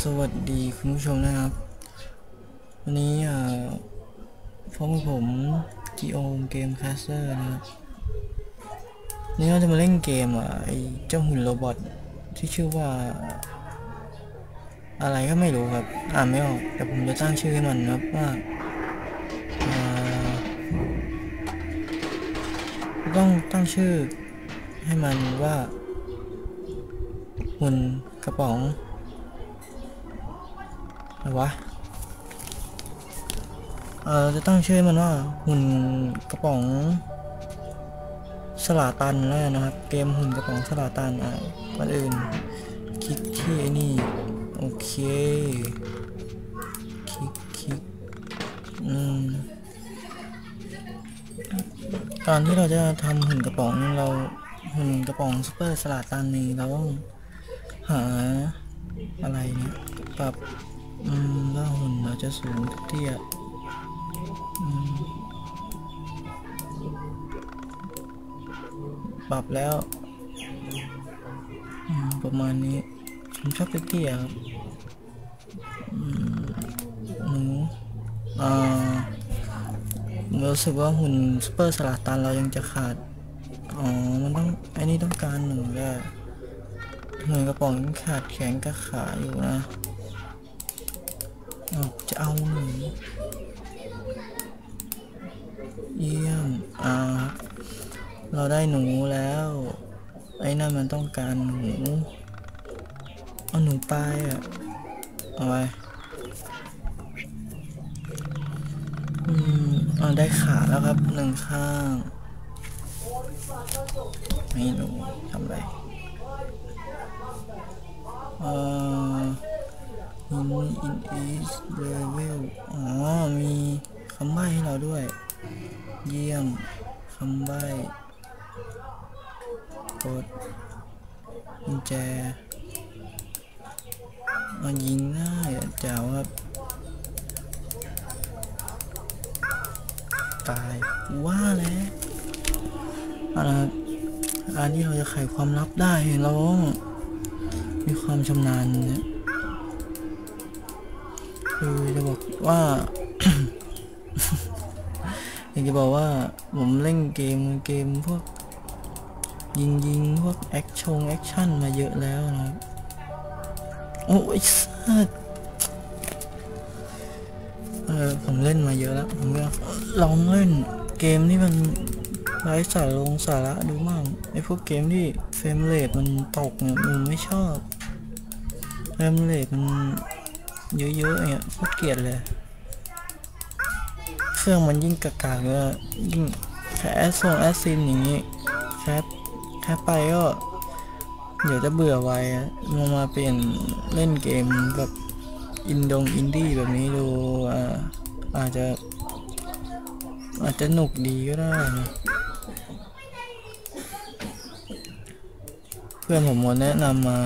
สวัสดีคุณผู้ชมนะครับ วันนี้พบกับผม Geo Game Caster นะครับนี่เราจะมาเล่นเกมอะไอเจ้าหุ่นโรบอทที่ชื่อว่า อะไรก็ไม่รู้ครับอ่านไม่ออกแต่ผมจะตั้งชื่อให้มันครับว่าต้องตั้งชื่อให้มันว่าหุ่นกระป๋อง อะไรวะ เออจะตั้งชื่อมันว่าหุ่นกระป๋อง สลาตันแล้วนะครับ เกมหุ่นกระป๋องสลาตันอะก่อนอื่น คลิกที่ไอ้นี่ โอเค คลิกคลิกอืมตอนที่เราจะทำหุ่นกระป๋องเราหุ่นกระป๋องซูเปอร์สลาตันนี่เราต้องหาอะไรเนี่ยปรับ อืมว่าหุ่นเราจะสูงเตี้ยปรับแล้วประมาณนี้ ผมชอบเตี้ยครับหนูอ่ารู้สึกว่าหุ่นซูเปอร์สลาตันเรายังจะขาด อ๋อ มันต้องไอ้นี่ต้องการหนึ่งก็หน่วยกระป๋องขาดแขนกับขาอยู่นะ จะเอาหนูเยี่ยม อ่า เราได้หนูแล้ว ไอ้นั่นมันต้องการหนู เอาหนูไปอะ เอาไปอืมเอาได้ขาแล้วครับหนึ่งข้าง ไม่หนูทำไร เอ่อ in in is level อ๋อ มีคำใบ้ให้เราด้วย เยี่ยมคำใบ้กดกุญแจเอายิงง่ายอะแจ๋วครับ ตายว่าแล้วอะไรอันที่เราจะไขความลับได้เราต้องมีความชำนาญเนี่ย คือจะบอกว่า อยากจะบอกว่าผมเล่นเกมเกมพวก ยิงยิงพวกแอคชั่นแอคชั่นมาเยอะแล้วนะโอ้ยสัสเออผมเล่นมาเยอะแล้ว ผมก็ลองเล่นเกมที่มันไร้สาระลงสาระดูมั่งไอพวกเกมที่เฟรมเรทมันตกเนี่ยผมไม่ชอบเฟรมเรทมัน เยอะๆเนี่ยโคตรเกลียดเลย เครื่องมันยิ่งกากๆก็ยิ่งแค่แอส่งแอดซินอย่างนี้แค่แค่ไปก็ เดี๋ยวจะเบื่อไวอะมามาเปลี่ยนเล่นเกมแบบอินดงอินดี้แบบนี้ดูอ่าอาจจะ อาจจะหนุกดีก็ได้นะเพื่อนผมมาแนะนำมา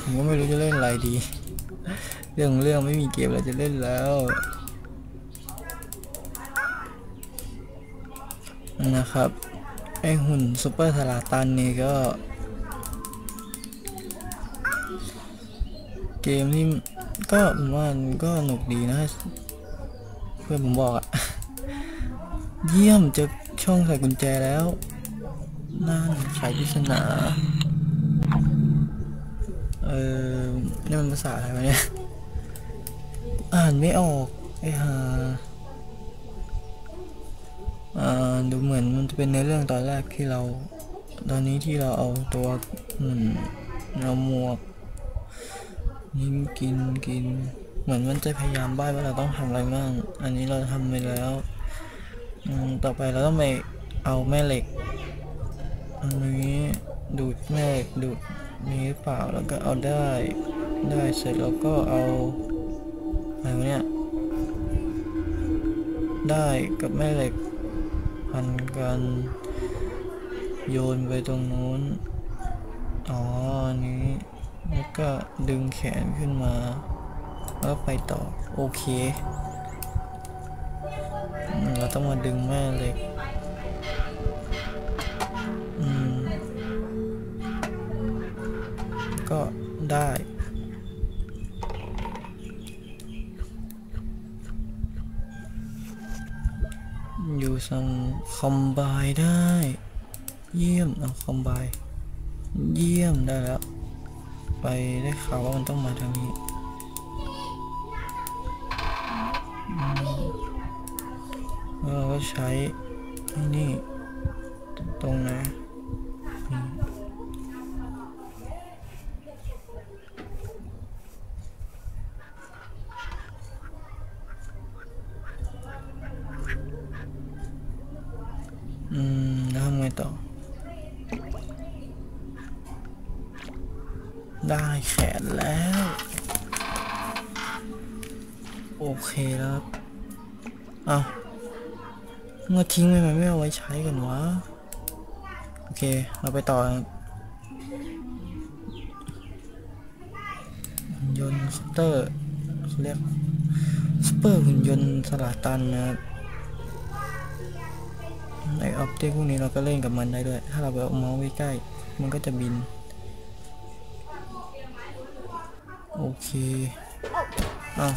ผมก็ไม่รู้จะเล่นอะไรดี เรื่องเรื่องไม่มีเกมอะไรจะเล่นแล้วนะครับไอหุ่นซูเปอร์ทาราตันนี่ก็ เกมที่ก็ผมว่ามันก็หนุกดีนะ เพื่อนผมบอกอะเยี่ยมจอช่องใส่กุญแจแล้ว นั่นไขปริศนา เออนี่มันภาษาอะไรวะเนี่ย อ่านไม่ออกไอ้ห่าอ่าดูเหมือนมันจะเป็นในเรื่องตอนแรกที่เรา ตอนนี้ที่เราเอาตัวหุ่นเราหมวกยิ้มกินกิน เหมือนมันจะพยายามบ้าว่าเราต้องทำอะไรบ้างอันนี้เราทำไปแล้วอืมต่อไปเราต้องไปเอาแม่เหล็ก อันนี้ดูดแม่เหล็กดูดนี้หรือเปล่าแล้วก็เอาได้ ได้เสร็จแล้วก็เอา อะไรเนี่ย ได้กับแม่เหล็ก พันกันโยนไปตรงนู้น อ๋อ นี้ แล้วก็ดึงแขนขึ้นมา แล้วไปต่อ โอเค เราต้องมาดึงแม่เหล็ก สังคอมบายได้ เยี่ยมเอาคอมบายเยี่ยมได้แล้ว ไปได้ข่าวว่ามันต้องมาทางนี้เราก็ใช้นี่ตรงนะ ได้แขนแล้ว โอเคแล้วครับเอาเมื่อทิ้งไปไหมไม่เอาไว้ใช้กันวะ โอเค เราไปต่อ ยนต์สเตอร์เขาเรียกสเปอร์หุ่นยนต์สลาตันนะครับไอออบเจกต์พวกนี้เราก็เล่นกับมันได้ด้วย ถ้าเราไปเอาเมาส์ไว้ใกล้มันก็จะบิน เคเอา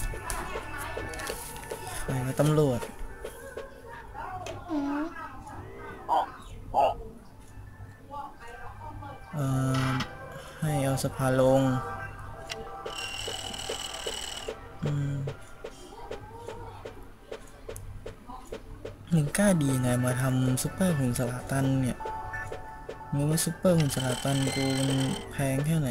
ใครมาตำรวจเอ่อให้เอาสภาลง อืมมึงกล้าดีไงมาทำซุปเปอร์หุ่นสลาตันเนี่ยมึงว่าซุปเปอร์หุ่นสลาตันกูมันแพงแค่ไหน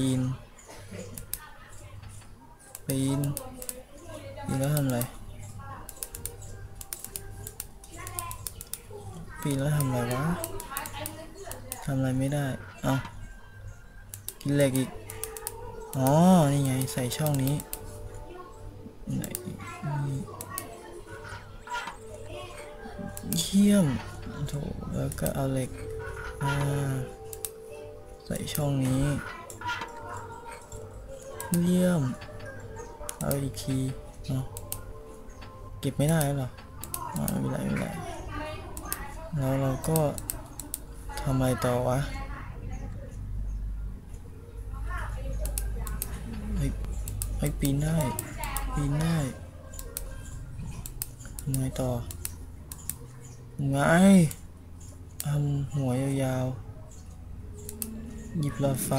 ปีน ปีนปีนแล้วทำอะไร ปีนแล้วทำอะไรวะทำอะไรไม่ได้ เอากินเหล็กอีก อ๋อ นี่ไง ใส่ช่องนี้ไหนเยี่ยมโถแล้วก็เอาเหล็ก อ่า ใส่ช่องนี้ เยี่ยม เอาอีกทีเอาเก็บไม่ได้หรอไม่เป็นไรไม่เป็นไรแล้วเราก็ทำอะไรต่อวะไอ้ไอ้ยปีนได้ ปีนได้ทำไงต่อไงทำหัวยาวๆ หยิบหลอดไฟ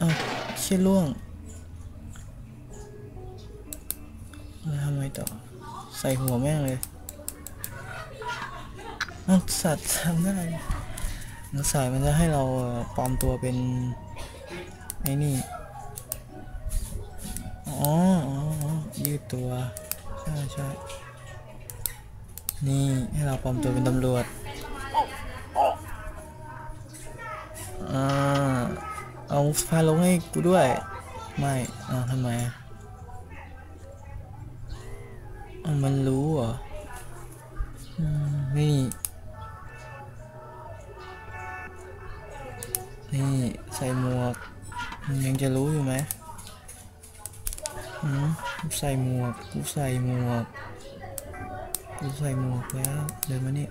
อ้าวเชี่ยล่วงแล้วทำไงต่อ ใส่หัวแม่งเลยอ้าวสัตว์ทำได้มันสายมันจะให้เราปลอมตัวเป็น ไอ้นี่อ๋ออ๋ออ๋อยืดตัว ใช่ใช่นี่ ให้เราปลอมตัวเป็นตำรวจอ่า เอาพาลงให้กูด้วย ไม่อ้าวทำไมอะอ้าวมันรู้เหรออืมนี่ นี่ใส่หมวกมันยังจะรู้อยู่ไหมอืมกูใส่หมวก กูใส่หมวก กูใส่หมวกแล้ว เดินมานี่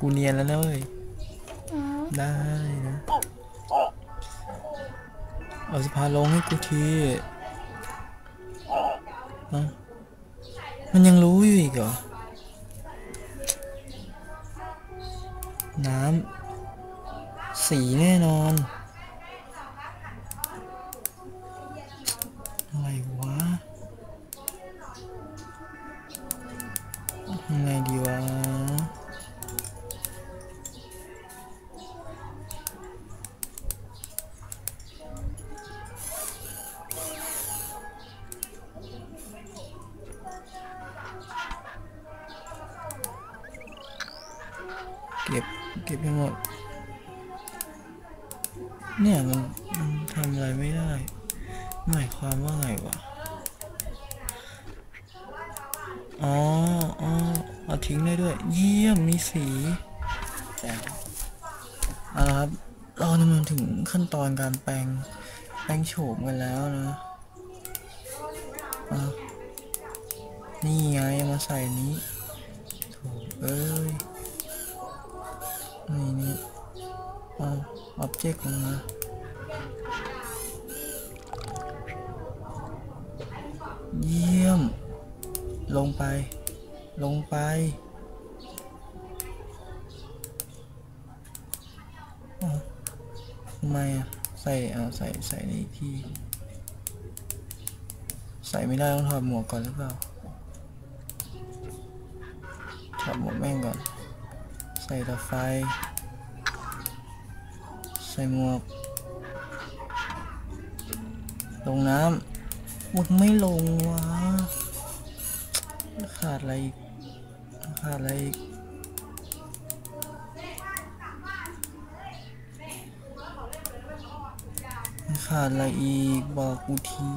กูเนียนแล้วนะเว้ยได้นะ เอาสะพานลงให้กูทีมันยังรู้อยู่อีกเหรอ น้ำ สีแน่นอน เก็บไปหมด เนี่ยมันมันทำอะไรไม่ได้ หมายความว่าไงวะ อ๋ออ๋อเอาทิ้งได้ด้วย เยี่ยม มีสีแต่เอาละครับ เราดำเนินถึงขั้นตอนการแปลง แปลงโฉมกันแล้วนะนี่ไงมาใส่นี้โถเอ้ย อ็อบเจกงเยี่ยม ลงไป ลงไปทำไมอะ ใส่เอาใส่ใส่ในที่ ใส่ไม่ได้ต้องถอดหมวกก่อนหรือเปล่าถอดหมวกแม่งก่อน ใส่ตะไฟ ส่หมวก ลงน้ำมันไม่ลงวะขาดอะไรอีกขาดอะไรอีกขาดอะไรอีก บอกกูที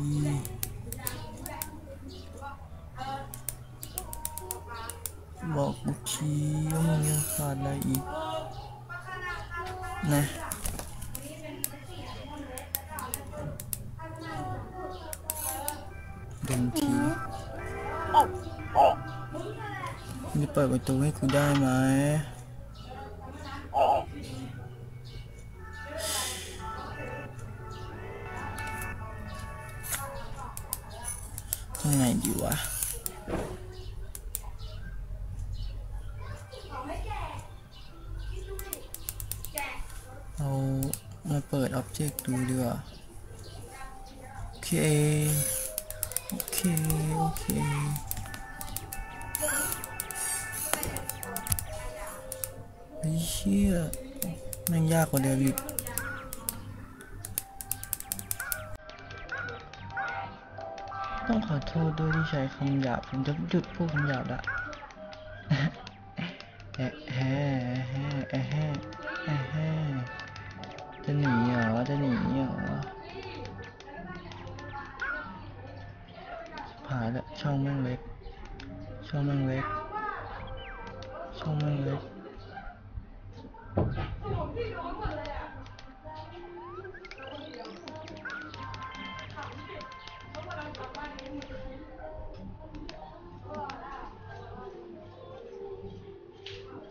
บอกกูทีว่ามันยังขาดอะไรอีกนะ เปิดประตูให้กูได้ไหมทำไงดีวะเอามาเปิดอ็อบเจกต์ดูดีกว่าโอเค โอเค โอเค ชี่ยแม่งยากกว่าเดิมอีกต้องขอโทษด้วยที่ใช้คำหยาบ ผมจะหยุดพูดคำหยาบละแอะแฮ่แฮ่แอะแฮ่แอะแฮ่จะหนีเหรอ จะหนีเหรอผ่านละช่องแม่งเล็ก ช่องแม่งเล็ก ช่องแม่งเล็ก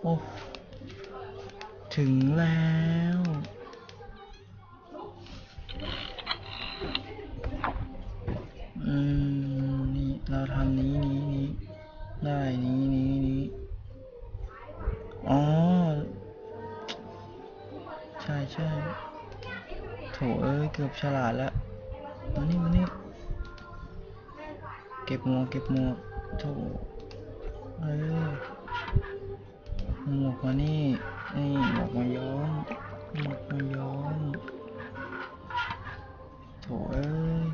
โอ้ถึงแล้ว อืม นี่ เราทำนี้นี้นี้ ได้นี้นี้นี้ อ๋อ ใช่ใช่โถเอ้ย เกือบฉลาดแล้วมานี่มานี่ เก็บหมวกเก็บหมวกโถเออห มานี่นี่หมวกมาย้อมหมวกมาย้อมโถเอ้ย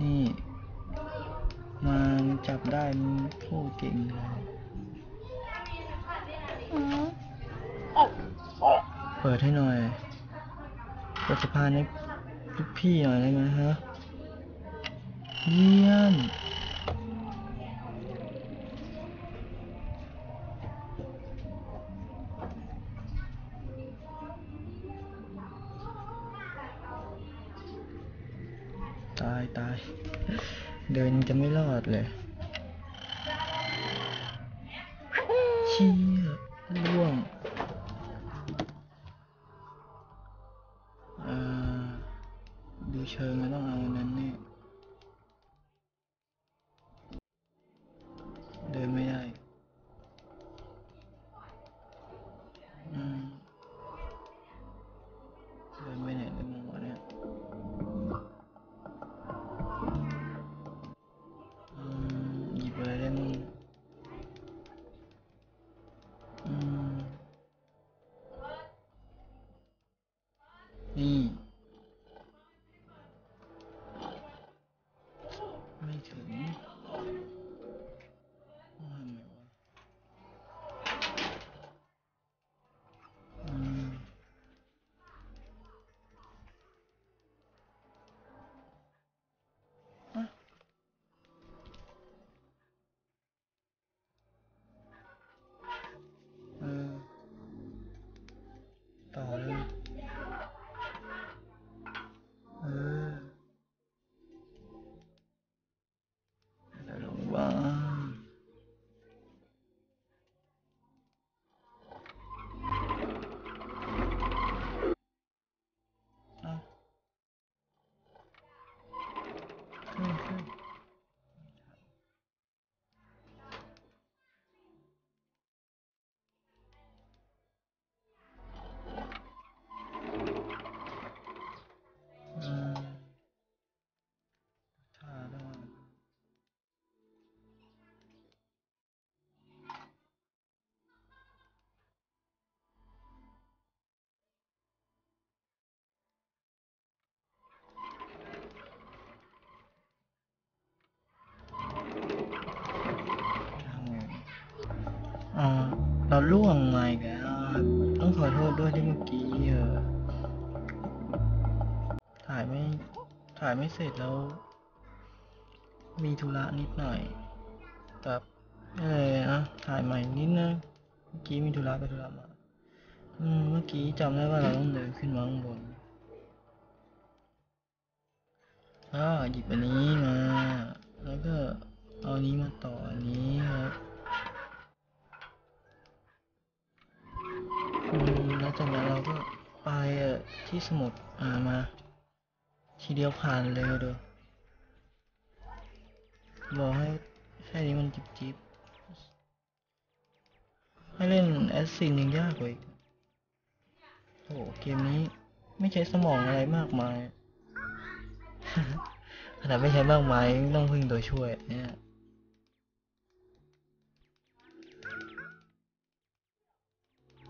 นี่มันจับได้มันพูดเก่งเลยเปิดให้หน่อยเปิดสะพานให้ลูกพี่หน่อยได้ไหมฮะเยี่ยม เดินจะไม่รอดเลยเชี่ยล่วงดูเชิงไม่ต้องเอานั้นนี่ย เราล่วงมาอีกแล้วต้องขอโทษด้วยที่เมื่อกี้เออถ่ายไม่ถ่ายไม่เสร็จแล้ว มีธุระนิดหน่อยกับอะไรนะถ่ายใหม่นิดนึงเมื่อกี้มีธุระไปธุระมาอืมเมื่อกี้จำได้ว่าเราต้องเดินขึ้นมาข้างบนอ่าหยิบอันนี้มา แล้วก็เอาอันนี้มาต่ออันนี้ครับอืมแล้ว จากนั้นเราก็ไปที่สมุดอ่ามา ทีเดียวผ่านเลยดูบอกให้แค่นี้มันจิบจิบให้เล่นแอสซินยังยากกว่าอีกโอ้โหเกมนี้ไม่ใช้สมองอะไรมากมายขนาดไม่ใช้มากมายต้องพึ่งตัวช่วยเนี่ย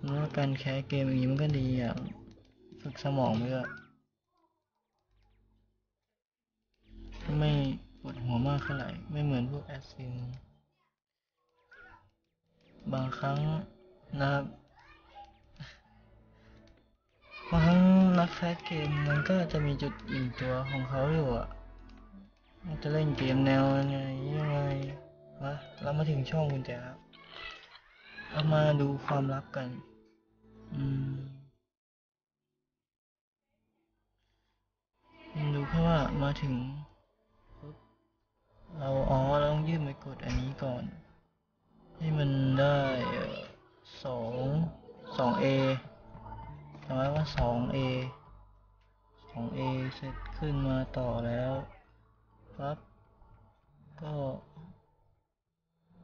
ผมว่าการแคสเกมอย่างนี้มันก็ดีอะ ฝึกสมองไปด้วยไม่ปวดหัวมากเท่าไหร่ไม่เหมือนพวกแอสซิน บางครั้งนะครับบางครั้งนักแคสเกมมันก็จะมีจุดอิ่มตัวของเขาอยู่อะมันจะเล่นเกมแนวยังไงยังไงวะเรามาถึงช่องกุญแจแล้วเรามาดูความลับกัน อืมดูแค่ว่ามาถึงปุ๊บเราอ๋อเราต้องยื่นไปกดอันนี้ก่อน ให้มันได้สองสองเอทำไว้ว่าสอง A สอง A เสร็จขึ้นมาต่อแล้วปั๊บก็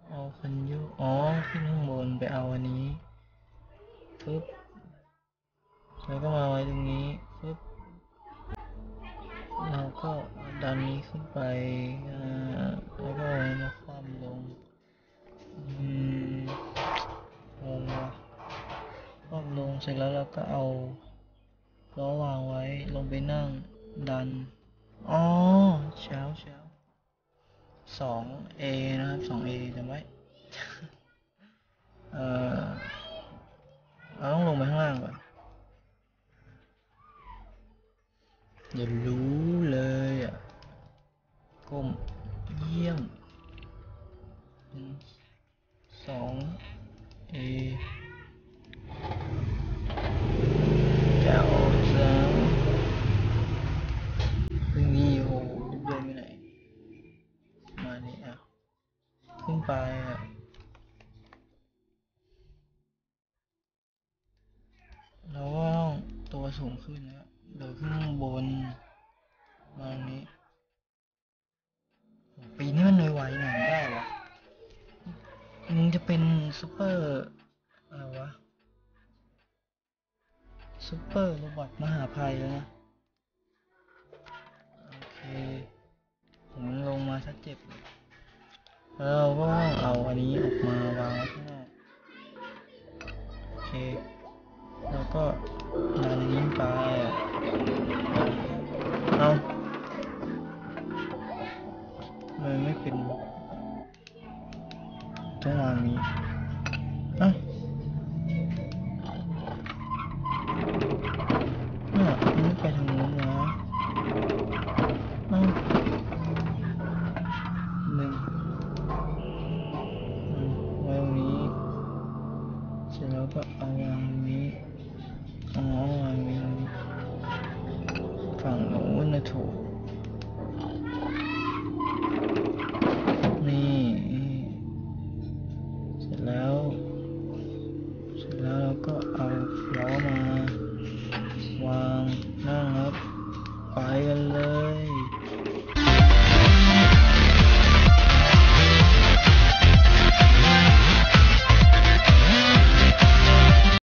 เอาคันยุอ๋อ ขึ้นข้างบนไปเอาอันนี้ ปึ๊บแล้วก็มาไว้ตรงนี้ปึ๊บเราก็ดันนี้ขึ้นไปแล้วก็มาคว่ำลงอืมงงว่ะคว่ำลงเสร็จแล้วเราก็เอาล้อวางไว้ลงไปนั่งดันอ๋อเช้าเช้าสองเอนะครับสองเอจำไว้เอ่อ เราต้องลงไปข้างล่างก่อนอย่ารู้เลยอะ ก้ม สูงขึ้นนะเดินขึ้นข้างบนมาตรงนี้ ปีนี้มันไวๆหน่อยไม่ได้วะมึงจะเป็นซูเปอร์อะไรวะซูเปอร์โรบอทมหาภัยแล้วนะโอเคผมลงมาชัดเจ็บเลยแล้วเราก็เอาอันนี้ออกมาวางไว้ข้างนอกโอเค แล้วก็ ดันอันนี้ไ